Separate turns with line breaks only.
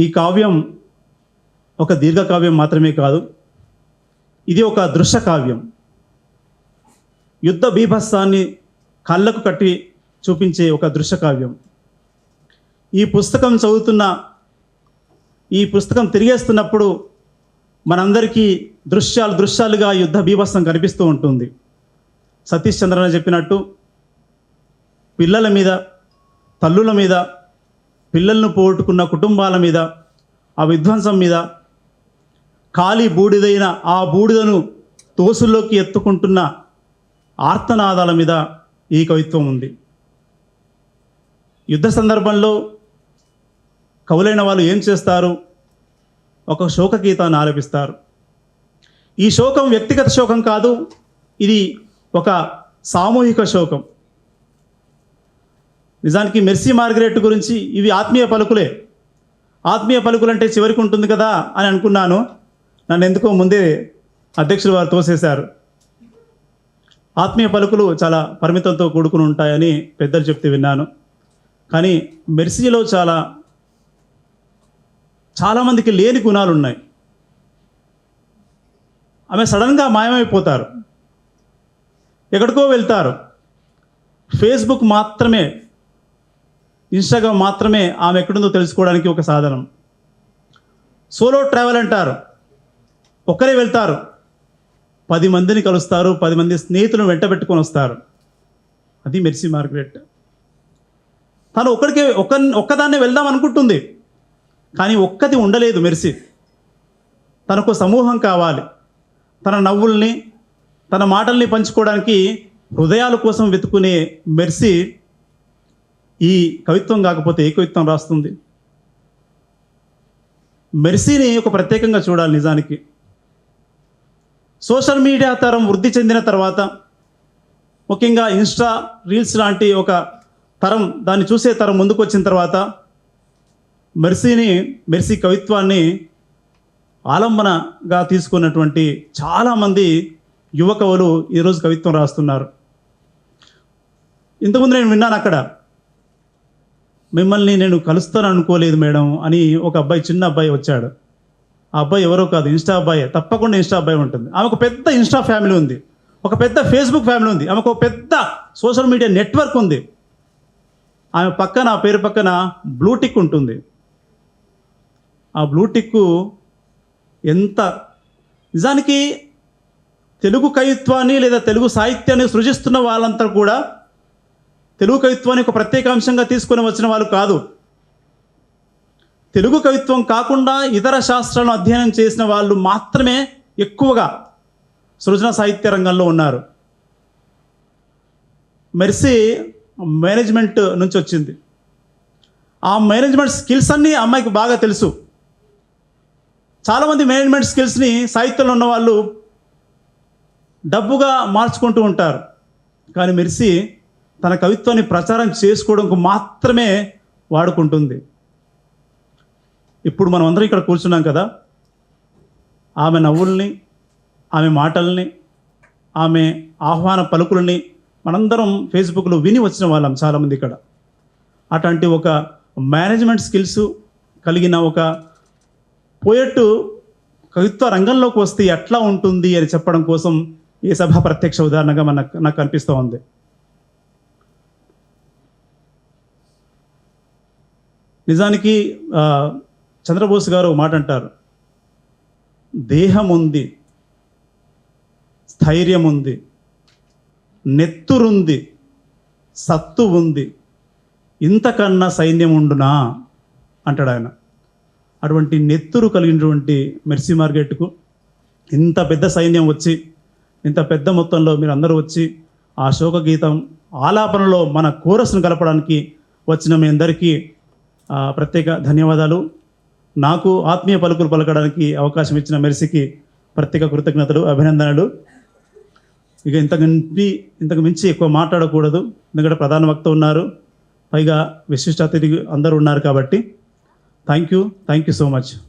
ఈ కావ్యం ఒక దీర్ఘకావ్యం మాత్రమే కాదు. ఇది ఒక దృశ్య కావ్యం. యుద్ధ బీభత్సాన్ని కళ్ళకు కట్టి చూపించే ఒక దృశ్య కావ్యం. ఈ పుస్తకం చదువుతున్న ఈ పుస్తకం తిరిగేస్తున్నప్పుడు మనందరికీ దృశ్యాలు దృశ్యాలుగా యుద్ధ బీభత్సం కనిపిస్తూ ఉంటుంది. సతీష్ చంద్రన చెప్పినట్టు పిల్లల మీద తల్లుల మీద పిల్లలను పోగొట్టుకున్న కుటుంబాల మీద ఆ విధ్వంసం మీద ఖాళీ బూడిదైన ఆ బూడిదను తోసుల్లోకి ఎత్తుకుంటున్న ఆర్తనాదాల మీద ఈ కవిత్వం ఉంది. యుద్ధ సందర్భంలో కవులైన వాళ్ళు ఏం చేస్తారు? ఒక శోకగీతాన్ని ఆరపిస్తారు ఆలపిస్తారు. ఈ శోకం వ్యక్తిగత శోకం కాదు ఇది ఒక సామూహిక శోకం. నిజానికి మెర్సీ మార్గరెట్ గురించి ఇవి ఆత్మీయ పలుకులే. ఆత్మీయ పలుకులు అంటే చివరికి ఉంటుంది కదా అని అనుకున్నాను. నన్ను ఎందుకో ముందే అధ్యక్షులు వారు తోసేశారు. ఆత్మీయ పలుకులు చాలా పరిమితంతో కూడుకుని ఉంటాయని పెద్దలు చెప్తే విన్నాను. కానీ మెర్సీలో చాలా చాలామందికి లేని గుణాలు ఉన్నాయి. ఆమె సడన్గా మాయమైపోతారు. ఎక్కడికో వెళ్తారు. ఫేస్బుక్ మాత్రమే ఇన్స్టాగ్రామ్ మాత్రమే ఆమె ఎక్కడుందో తెలుసుకోవడానికి ఒక సాధనం. సోలో ట్రావెల్ అంటారు. ఒక్కరే వెళ్తారు. పది మందిని కలుస్తారు. పది మంది స్నేహితులను వెంట పెట్టుకొని వస్తారు. అది మెర్సీ మార్గరెట్. తను ఒక్కడికే ఒక్క ఒక్కదాన్నే వెళ్దాం అనుకుంటుంది. కానీ ఒక్కది ఉండలేదు మెర్సీ. తనకు సమూహం కావాలి. తన నవ్వుల్ని తన మాటల్ని పంచుకోవడానికి హృదయాల కోసం వెతుకునే మెర్సీ ఈ కవిత్వం కాకపోతే ఏ కవిత్వం రాస్తుంది. మెర్సీని ఒక ప్రత్యేకంగా చూడాలి నిజానికి. సోషల్ మీడియా తరం వృద్ధి చెందిన తర్వాత ముఖ్యంగా ఇన్స్టా రీల్స్ లాంటి ఒక తరం దాన్ని చూసే తరం ముందుకు వచ్చిన తర్వాత మెర్సీని మెర్సీ కవిత్వాన్ని ఆలంబనగా తీసుకున్నటువంటి చాలామంది యువకవులు ఈరోజు కవిత్వం రాస్తున్నారు. ఇంతకుముందు నేను విన్నాను అక్కడ మిమ్మల్ని నేను కలుస్తాను అనుకోలేదు మేడం అని ఒక అబ్బాయి చిన్న అబ్బాయి వచ్చాడు. ఆ అబ్బాయి ఎవరో కాదు ఇన్స్టా అబ్బాయి. తప్పకుండా ఇన్స్టా అబ్బాయి ఉంటుంది. ఆమెకు పెద్ద ఇన్స్టా ఫ్యామిలీ ఉంది. ఒక పెద్ద ఫేస్బుక్ ఫ్యామిలీ ఉంది. ఆమెకు ఒక పెద్ద సోషల్ మీడియా నెట్వర్క్ ఉంది. ఆమె పక్కన ఆ పేరు పక్కన బ్లూటిక్ ఉంటుంది. ఆ బ్లూటిక్ ఎంత నిజానికి తెలుగు కవిత్వాన్ని లేదా తెలుగు సాహిత్యాన్ని సృజిస్తున్న వాళ్ళంతా కూడా తెలుగు కవిత్వాన్ని ఒక ప్రత్యేక అంశంగా తీసుకొని వచ్చిన వాళ్ళు కాదు. తెలుగు కవిత్వం కాకుండా ఇతర శాస్త్రాలను అధ్యయనం చేసిన వాళ్ళు మాత్రమే ఎక్కువగా సృజన సాహిత్య రంగంలో ఉన్నారు. మెర్సీ మేనేజ్మెంట్ నుంచి వచ్చింది. ఆ మేనేజ్మెంట్ స్కిల్స్ అన్నీ అమ్మాయికి బాగా తెలుసు. చాలామంది మేనేజ్మెంట్ స్కిల్స్ని సాహిత్యంలో ఉన్నవాళ్ళు డబ్బుగా మార్చుకుంటూ ఉంటారు. కానీ మెర్సీ తన కవిత్వాన్ని ప్రచారం చేసుకోవడానికి మాత్రమే వాడుకుంటుంది. ఇప్పుడు మనం అందరం ఇక్కడ కూర్చున్నాం కదా. ఆమె నవ్వుల్ని ఆమె మాటల్ని ఆమె ఆహ్వాన పలుకుల్ని మనందరం ఫేస్బుక్లో విని వచ్చిన వాళ్ళం చాలామంది ఇక్కడ. అట్లాంటి ఒక మేనేజ్మెంట్ స్కిల్స్ కలిగిన ఒక పోయట్టు కవిత్వ రంగంలోకి వస్తే ఎట్లా ఉంటుంది అని చెప్పడం కోసం ఈ సభ ప్రత్యక్ష ఉదాహరణగా మనకు నాకు కనిపిస్తూ ఉంది. నిజానికి చంద్రబోస్ గారు మాట అంటారు. దేహం ఉంది స్థైర్యం ఉంది నెత్తురుంది సత్తు ఉంది ఇంతకన్నా సైన్యం ఉండునా అంటాడు ఆయన. అటువంటి నెత్తురు కలిగినటువంటి మెర్సీ మార్కెట్కు ఇంత పెద్ద సైన్యం వచ్చి ఇంత పెద్ద మొత్తంలో మీరు అందరూ వచ్చి ఆ శోక గీతం ఆలాపనలో మన కోరస్ను కలపడానికి వచ్చిన మీ అందరికీ ప్రత్యేక ధన్యవాదాలు. నాకు ఆత్మీయ పలుకులు పలకడానికి అవకాశం ఇచ్చిన మెర్సీకి ప్రత్యేక కృతజ్ఞతలు అభినందనలు. ఇక ఇంతకు మించి ఇంతకు మించి ఎక్కువ మాట్లాడకూడదు. ఎందుకంటే ప్రధాన వక్త ఉన్నారు. పైగా విశిష్ట అతిథి అందరూ ఉన్నారు కాబట్టి. Thank you thank you so much